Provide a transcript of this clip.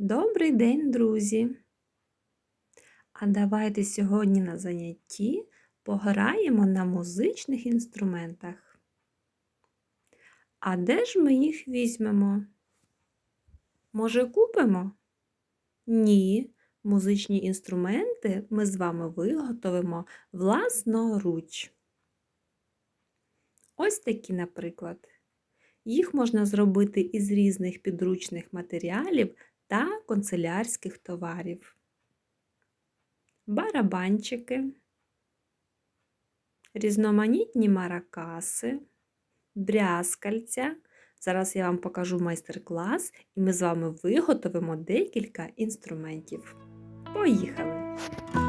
Добрий день, друзі! А давайте сьогодні на занятті пограємо на музичних інструментах. А де ж ми їх візьмемо? Може, купимо? Ні, музичні інструменти ми з вами виготовимо власноруч. Ось такі, наприклад. Їх можна зробити із різних підручних матеріалів та канцелярських товарів. Барабанчики, різноманітні маракаси, брязкальця. Зараз я вам покажу майстер-клас, і ми з вами виготовимо декілька інструментів. Поїхали!